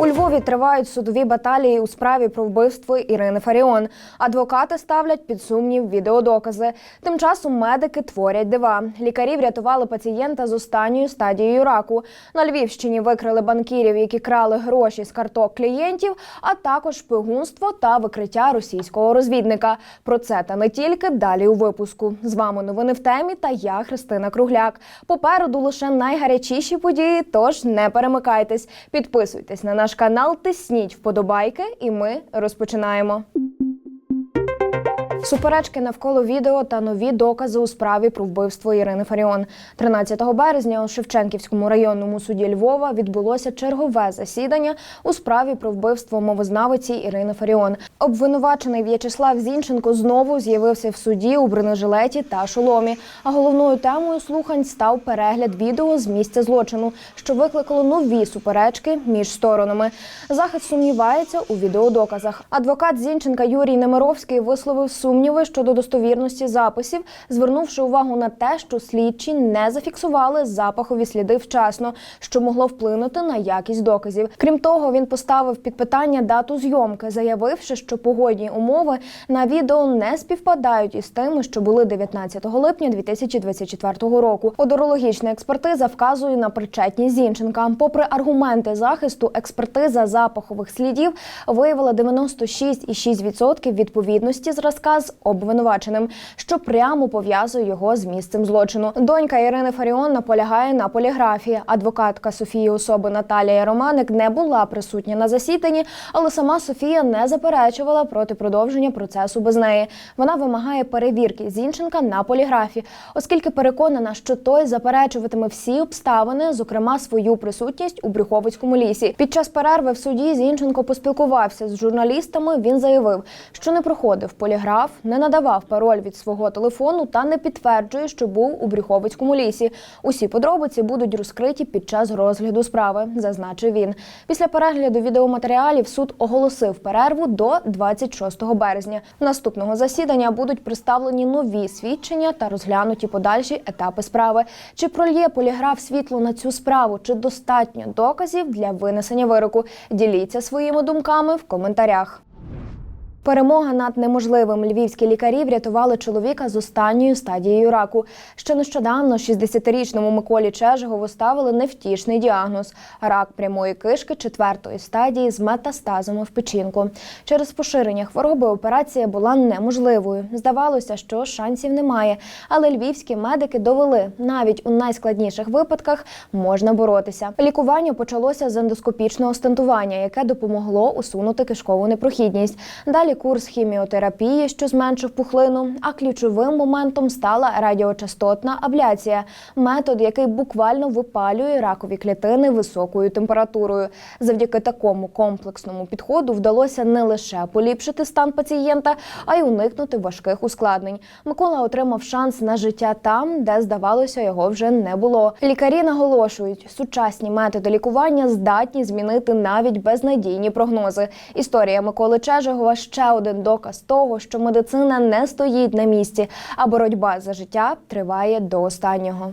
У Львові тривають судові баталії у справі про вбивство Ірини Фаріон. Адвокати ставлять під сумнів відеодокази. Тим часом медики творять дива. Лікарі врятували пацієнта з останньою стадією раку. На Львівщині викрили банкірів, які крали гроші з карток клієнтів, а також шпигунство та викриття російського розвідника. Про це та не тільки далі у випуску. З вами новини в темі та я Христина Кругляк. Попереду лише найгарячіші події. Тож не перемикайтесь, підписуйтесь на наш канал, тисніть вподобайки, і ми розпочинаємо. Суперечки навколо відео та нові докази у справі про вбивство Ірини Фаріон. 13 березня у Шевченківському районному суді Львова відбулося чергове засідання у справі про вбивство мовознавиці Ірини Фаріон. Обвинувачений В'ячеслав Зінченко знову з'явився в суді у бронежилеті та шоломі. А головною темою слухань став перегляд відео з місця злочину, що викликало нові суперечки між сторонами. Захист сумнівається у відеодоказах. Адвокат Зінченка Юрій Немировський висловив сумніви щодо достовірності записів, звернувши увагу на те, що слідчі не зафіксували запахові сліди вчасно, що могло вплинути на якість доказів. Крім того, він поставив під питання дату зйомки, заявивши, що погодні умови на відео не співпадають із тими, що були 19 липня 2024 року. Одорологічна експертиза вказує на причетність Зінченка. Попри аргументи захисту, експертиза запахових слідів виявила 96,6% відповідності зразка з обвинуваченим, що прямо пов'язує його з місцем злочину. Донька Ірини Фаріон наполягає на поліграфії. Адвокатка Софії особи Наталія Романик не була присутня на засіданні, але сама Софія не заперечувала проти продовження процесу без неї. Вона вимагає перевірки Зінченка на поліграфі, оскільки переконана, що той заперечуватиме всі обставини, зокрема свою присутність у Брюховицькому лісі. Під час перерви в суді Зінченко поспілкувався з журналістами. Він заявив, що не проходив поліграф, не надавав пароль від свого телефону та не підтверджує, що був у Брюховицькому лісі. Усі подробиці будуть розкриті під час розгляду справи, зазначив він. Після перегляду відеоматеріалів суд оголосив перерву до 26 березня. Наступного засідання будуть представлені нові свідчення та розглянуті подальші етапи справи. Чи прольє поліграф світло на цю справу, чи достатньо доказів для винесення вироку? Діліться своїми думками в коментарях. Перемога над неможливим львівські лікарі врятували чоловіка з останньою стадією раку. Ще нещодавно 60-річному Миколі Чежигову ставили невтішний діагноз рак прямої кишки четвертої стадії з метастазами в печінку. Через поширення хвороби операція була неможливою. Здавалося, що шансів немає. Але львівські медики довели, навіть у найскладніших випадках можна боротися. Лікування почалося з ендоскопічного стентування, яке допомогло усунути кишкову непрохідність. Далі курс хіміотерапії, що зменшив пухлину. А ключовим моментом стала радіочастотна абляція, метод, який буквально випалює ракові клітини високою температурою. Завдяки такому комплексному підходу вдалося не лише поліпшити стан пацієнта, а й уникнути важких ускладнень. Микола отримав шанс на життя там, де здавалося, його вже не було. Лікарі наголошують, сучасні методи лікування здатні змінити навіть безнадійні прогнози. Історія Миколи Чежигова ще один доказ того, що медицина не стоїть на місці, а боротьба за життя триває до останнього.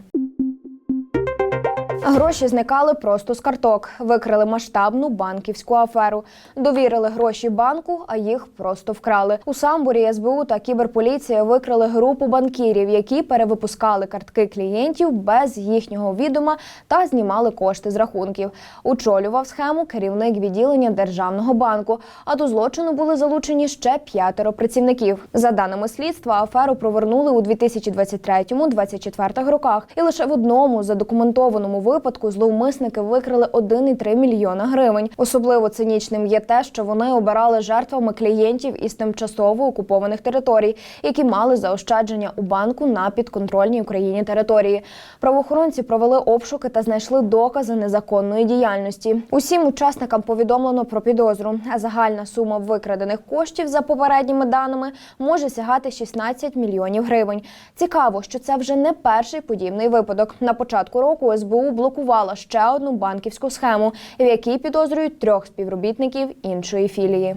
Гроші зникали просто з карток, викрили масштабну банківську аферу, довірили гроші банку, а їх просто вкрали. У Самбурі СБУ та кіберполіція викрили групу банкірів, які перевипускали картки клієнтів без їхнього відома та знімали кошти з рахунків. Очолював схему керівник відділення державного банку. А до злочину були залучені ще п'ятеро працівників. За даними слідства, аферу провернули у 2023-2024 роках, і лише в одному задокументованому випадку зловмисники викрили 1,3 мільйона гривень. Особливо цинічним є те, що вони обирали жертвами клієнтів із тимчасово окупованих територій, які мали заощадження у банку на підконтрольній Україні території. Правоохоронці провели обшуки та знайшли докази незаконної діяльності. Усім учасникам повідомлено про підозру. А загальна сума викрадених коштів за попередніми даними може сягати 16 мільйонів гривень. Цікаво, що це вже не перший подібний випадок. На початку року СБУ блокувала ще одну банківську схему, в якій підозрюють трьох співробітників іншої філії.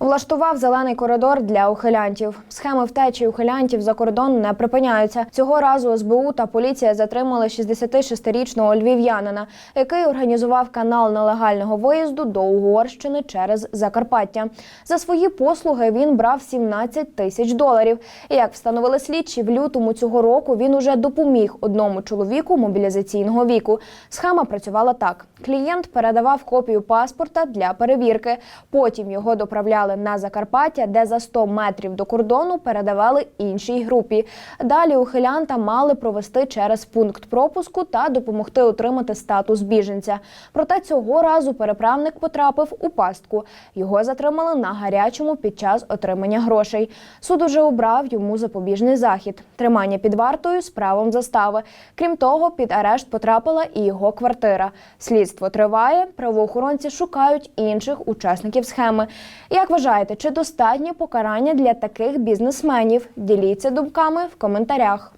Влаштував зелений коридор для ухилянтів. Схеми втечі ухилянтів за кордон не припиняються. Цього разу СБУ та поліція затримали 66-річного львів'янина, який організував канал нелегального виїзду до Угорщини через Закарпаття. За свої послуги він брав 17 тисяч доларів. Як встановили слідчі, в лютому цього року він уже допоміг одному чоловіку мобілізаційного віку. Схема працювала так: клієнт передавав копію паспорта для перевірки. Потім його доправляли на Закарпаття, де за 100 метрів до кордону передавали іншій групі. Далі ухилянта мали провести через пункт пропуску та допомогти отримати статус біженця. Проте цього разу переправник потрапив у пастку. Його затримали на гарячому під час отримання грошей. Суд уже обрав йому запобіжний захід, тримання під вартою з правом застави. Крім того, під арешт потрапила і його квартира. Слідство триває. Правоохоронці шукають інших учасників схеми. Як вважаєте, чи достатнє покарання для таких бізнесменів? Діліться думками в коментарях.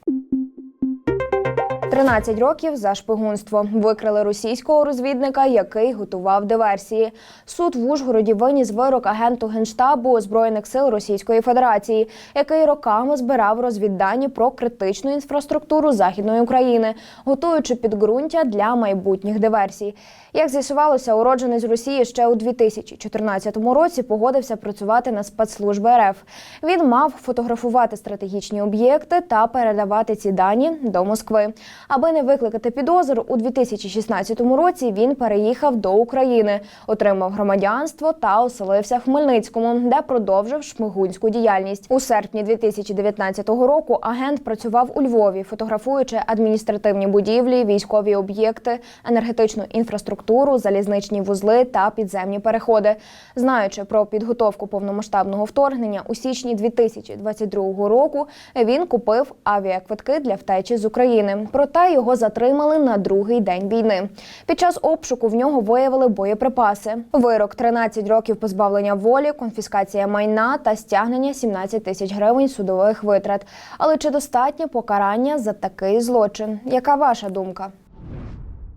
13 років за шпигунство викрили російського розвідника, який готував диверсії. Суд в Ужгороді виніс вирок агенту генштабу збройних сил Російської Федерації, який роками збирав розвіддані про критичну інфраструктуру західної України, готуючи підґрунтя для майбутніх диверсій. Як з'ясувалося, уродженець Росії ще у 2014 році погодився працювати на спецслужби РФ. Він мав фотографувати стратегічні об'єкти та передавати ці дані до Москви. Аби не викликати підозр, у 2016 році він переїхав до України, отримав громадянство та оселився в Хмельницькому, де продовжив шмигунську діяльність. У серпні 2019 року агент працював у Львові, фотографуючи адміністративні будівлі, військові об'єкти, енергетичну інфраструктуру, залізничні вузли та підземні переходи. Знаючи про підготовку повномасштабного вторгнення, у січні 2022 року він купив авіаквитки для втечі з України. Проте його затримали на другий день війни. Під час обшуку в нього виявили боєприпаси. Вирок 13 років позбавлення волі, конфіскація майна та стягнення 17 тисяч гривень судових витрат. Але чи достатнє покарання за такий злочин? Яка ваша думка?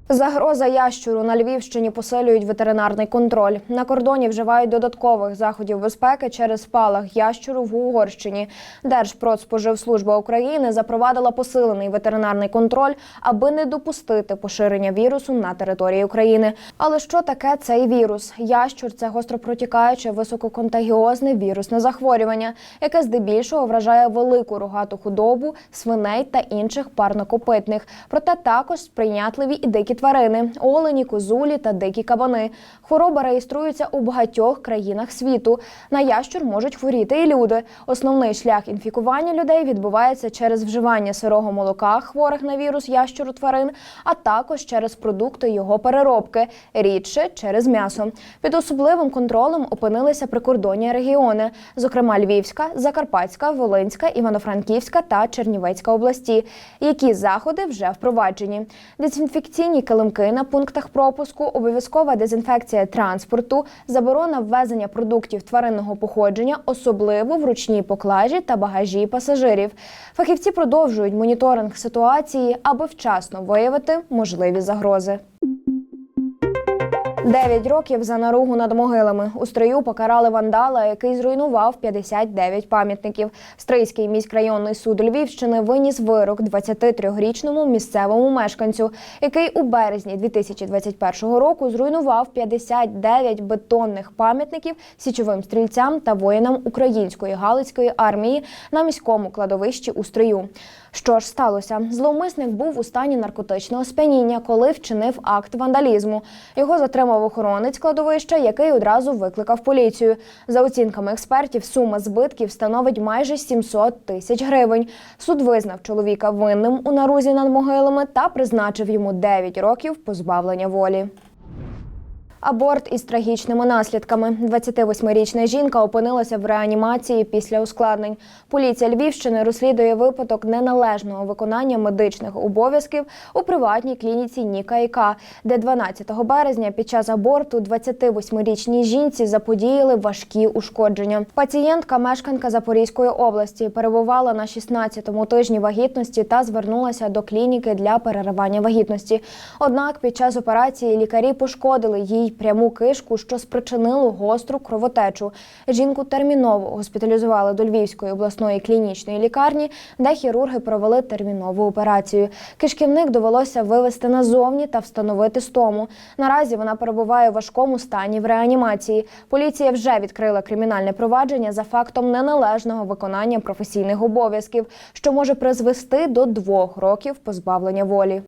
Загроза ящуру на Львівщині посилюють ветеринарний контроль. На кордоні вживають додаткових заходів безпеки через спалах ящуру в Угорщині. Держпродспоживслужба України запровадила посилений ветеринарний контроль, аби не допустити поширення вірусу на території України. Але що таке цей вірус? Ящур це гостропротікаюче висококонтагіозне вірусне захворювання, яке здебільшого вражає велику рогату худобу, свиней та інших парнокопитних. Проте також сприйнятливі і дикі тварини олені, козулі та дикі кабани. Хвороба реєструється у багатьох країнах світу. На ящур можуть хворіти і люди. Основний шлях інфікування людей відбувається через вживання сирого молока хворих на вірус ящуру тварин, а також через продукти його переробки, рідше через м'ясо. Під особливим контролем опинилися прикордонні регіони, зокрема Львівська, Закарпатська, Волинська, Івано-Франківська та Чернівецька області. Які заходи вже впроваджені? Дезінфекційні килимки на пунктах пропуску, обов'язкова дезінфекція транспорту, заборона ввезення продуктів тваринного походження, особливо в ручній поклажі та багажі пасажирів. Фахівці продовжують моніторинг ситуації, аби вчасно виявити можливі загрози. Дев'ять років за наругу над могилами. У стрию покарали вандала, який зруйнував 59 пам'ятників. Стрийський міськрайонний суд Львівщини виніс вирок 23-річному місцевому мешканцю, який у березні 2021 року зруйнував 59 бетонних пам'ятників січовим стрільцям та воїнам української галицької армії на міському кладовищі у стрию. Що ж сталося? Зловмисник був у стані наркотичного сп'яніння, коли вчинив акт вандалізму. Його затримав охоронець кладовища, який одразу викликав поліцію. За оцінками експертів, сума збитків становить майже 700 тисяч гривень. Суд визнав чоловіка винним у нарузі над могилами та призначив йому 9 років позбавлення волі. Аборт із трагічними наслідками. 28-річна жінка опинилася в реанімації після ускладнень. Поліція Львівщини розслідує випадок неналежного виконання медичних обов'язків у приватній клініці Ніка ІК, де 12 березня під час аборту 28-річній жінці заподіяли важкі ушкодження. Пацієнтка, мешканка Запорізької області, перебувала на 16-му тижні вагітності та звернулася до клініки для переривання вагітності. Однак під час операції лікарі пошкодили їй пряму кишку, що спричинило гостру кровотечу. Жінку терміново госпіталізували до Львівської обласної клінічної лікарні, де хірурги провели термінову операцію. Кишківник довелося вивести назовні та встановити стому. Наразі вона перебуває у важкому стані в реанімації. Поліція вже відкрила кримінальне провадження за фактом неналежного виконання професійних обов'язків, що може призвести до двох років позбавлення волі.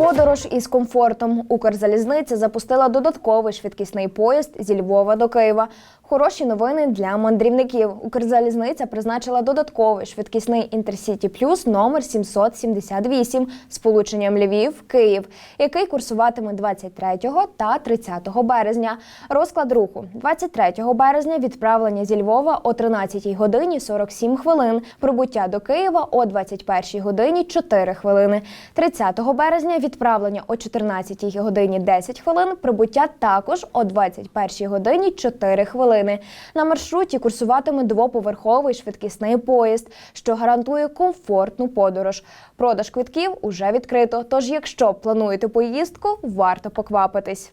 Подорож із комфортом Укрзалізниця запустила додатковий швидкісний поїзд зі Львова до Києва. Хороші новини для мандрівників. Укрзалізниця призначила додатковий швидкісний інтерсіті плюс номер 778 з полученням Львів Київ, який курсуватиме 23 та 30 березня. Розклад руху 23 березня відправлення зі Львова о 13 годині 47 хвилин. Прибуття до Києва о 21 годині 4 хвилини. 30 березня відправлення о 14 годині 10 хвилин. Прибуття також о 21 годині 4 хвилини. На маршруті курсуватиме двоповерховий швидкісний поїзд, що гарантує комфортну подорож. Продаж квитків уже відкрито. Тож, якщо плануєте поїздку, варто поквапитись.